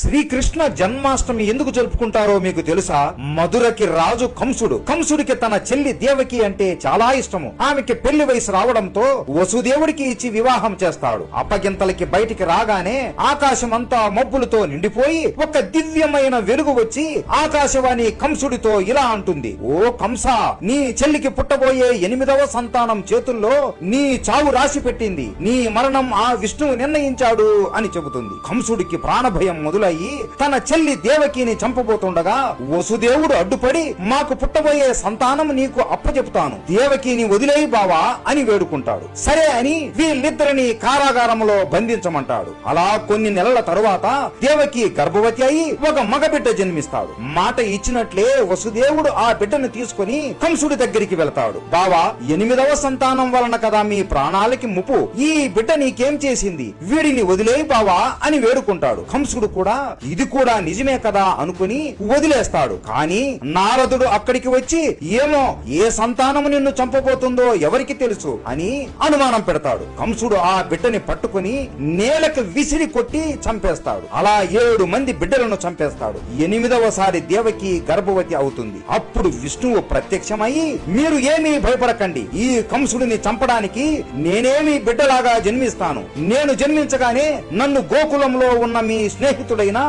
శ్రీకృష్ణ జన్మాష్టమి ఎందుకు జరుపుకుంటారో మీకు తెలుసా? మధురకి రాజు కంసుడు. కంసుడికి తన చెల్లి దేవకి అంటే చాలా ఇష్టము. ఆమెకి పెళ్ళి వయసు రావడంతో వసుదేవుడికి ఇచ్చి వివాహం చేస్తాడు. అప్పగింతలకి బయటికి రాగానే ఆకాశం అంతా మబ్బులతో నిండిపోయి ఒక దివ్యమైన వెలుగు వచ్చి ఆకాశవాణి కంసుడితో ఇలా అంటుంది. ఓ కంస నీ చెల్లికి పుట్టబోయే ఎనిమిదవ సంతానం చేతుల్లో నీ చావు రాసి పెట్టింది నీ మరణం ఆ విష్ణువు నిర్ణయించాడు అని చెబుతుంది. కంసుడికి ప్రాణభయం మొదలు మొదలయ్యి తన చెల్లి దేవకిని చంపబోతుండగా వసుదేవుడు అడ్డుపడి మాకు పుట్టబోయే సంతానం నీకు అప్పచెపుతాను దేవకిని వదిలేయి బావా అని వేడుకుంటాడు. సరే అని వీళ్ళిద్దరిని కారాగారంలో బంధించమంటాడు. అలా కొన్ని నెలల తరువాత దేవకి గర్భవతి అయి ఒక మగబిడ్డ జన్మిస్తాడు. మాట ఇచ్చినట్లే వసుదేవుడు ఆ బిడ్డను తీసుకుని కంసుడి దగ్గరికి వెళతాడు. బావా ఎనిమిదవ సంతానం వలన కదా మీ ప్రాణాలకి ముప్పు? ఈ బిడ్డ నీకేం చేసింది? వీడిని వదిలేయి బావా అని వేడుకుంటాడు. కంసుడు కూడా ఇది కూడా నిజమే కదా అనుకుని వదిలేస్తాడు. కానీ నారదుడు అక్కడికి వచ్చి ఏమో ఏ సంతానము నిన్ను చంపబోతుందో ఎవరికి తెలుసు? అని అనుమానం పెడతాడు. కంసుడు ఆ బిడ్డని పట్టుకుని నేలకు విసిరి కొట్టి చంపేస్తాడు. అలా ఏడు మంది బిడ్డలను చంపేస్తాడు. ఎనిమిదవసారి దేవకి గర్భవతి అవుతుంది. అప్పుడు విష్ణువు ప్రత్యక్షమై మీరు ఏమీ భయపడకండి. ఈ కంసుడిని చంపడానికి నేనేమి బిడ్డలాగా జన్మిస్తాను. నేను జన్మించగానే నన్ను గోకులంలో ఉన్న మీ స్నేహితుడైన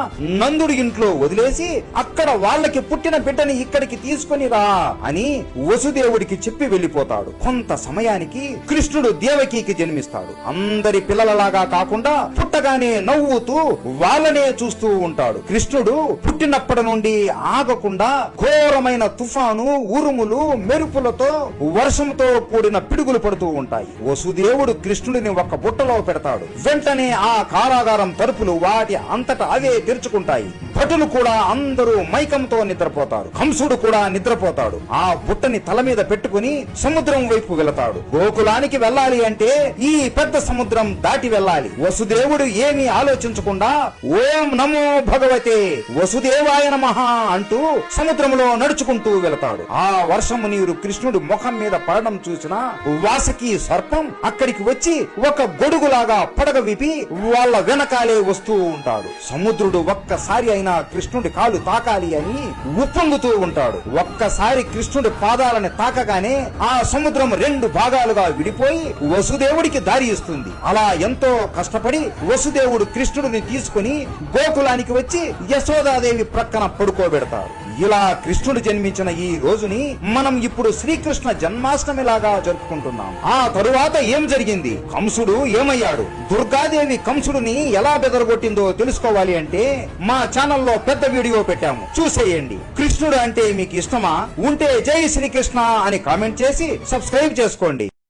నందుడి ఇంట్లో వదిలేసి అక్కడ వాళ్ళకి పుట్టిన బిడ్డని ఇక్కడికి తీసుకొని రా అని వసుదేవుడికి చెప్పి వెళ్ళిపోతాడు. కొంత సమయానికి కృష్ణుడు దేవకికి జన్మిస్తాడు. అందరి పిల్లలలాగా కాకుండా పుట్టగానే నవ్వుతూ వాళ్ళనే చూస్తూ ఉంటాడు. కృష్ణుడు పుట్టినప్పటి నుండి ఆగకుండా ఘోరమైన తుఫాను ఉరుములు మెరుపులతో వర్షంతో కూడిన పిడుగులు పడుతూ ఉంటాయి. వసుదేవుడు కృష్ణుడిని ఒక బుట్టలో పెడతాడు. వెంటనే ఆ కారాగారం తలుపులు వాటి అంతటా అవే తెరుచుకుంటాయి భటులు కూడా అందరూ మైకంతో నిద్రపోతారు. కంసుడు కూడా నిద్రపోతాడు. ఆ బుట్టని తల మీద పెట్టుకుని సముద్రం వైపు వెళతాడు. గోకులానికి వెళ్ళాలి అంటే ఈ పెద్ద సముద్రం దాటి వెళ్ళాలి. వసుదేవుడు ఏమీ ఆలోచించకుండా ఓం నమో భగవతే వసుదేవాయ మహా అంటూ సముద్రంలో నడుచుకుంటూ వెళతాడు. ఆ వర్షము నీరు కృష్ణుడు ముఖం మీద పడడం చూసిన వాసకి సర్పం అక్కడికి వచ్చి ఒక గొడుగులాగా పడగ విపి వాళ్ళ వెనకాలే వస్తూ ఉంటాడు. సముద్రుడు ఒక్కసారి అయినా కృష్ణుడి కాలు తాకాలి అని ఉప్పొంగుతూ ఉంటాడు. ఒక్కసారి కృష్ణుడి పాదాలని తాకగానే ఆ సముద్రం రెండు భాగాలుగా విడిపోయి వసుదేవుడికి దారి ఇస్తుంది. అలా ఎంతో కష్టపడి వసుదేవుడు కృష్ణుడిని తీసుకుని గోకులానికి వచ్చి యశోదాదేవి ప్రక్కన పడుకోబెడతారు ఇలా కృష్ణుడు జన్మించిన ఈ రోజుని మనం ఇప్పుడు శ్రీకృష్ణ జన్మాష్టమిలాగా జరుపుకుంటున్నాం. ఆ తరువాత ఏం జరిగింది? కంసుడు ఏమయ్యాడు? దుర్గాదేవి కంసుడిని ఎలా బెదరగొట్టిందో తెలుసుకోవాలి అంటే మా ఛానల్లో పెద్ద వీడియో పెట్టాము. చూసేయండి. కృష్ణుడు అంటే మీకు ఇష్టమా? ఉంటే జై శ్రీకృష్ణ అని కామెంట్ చేసి సబ్స్క్రైబ్ చేసుకోండి.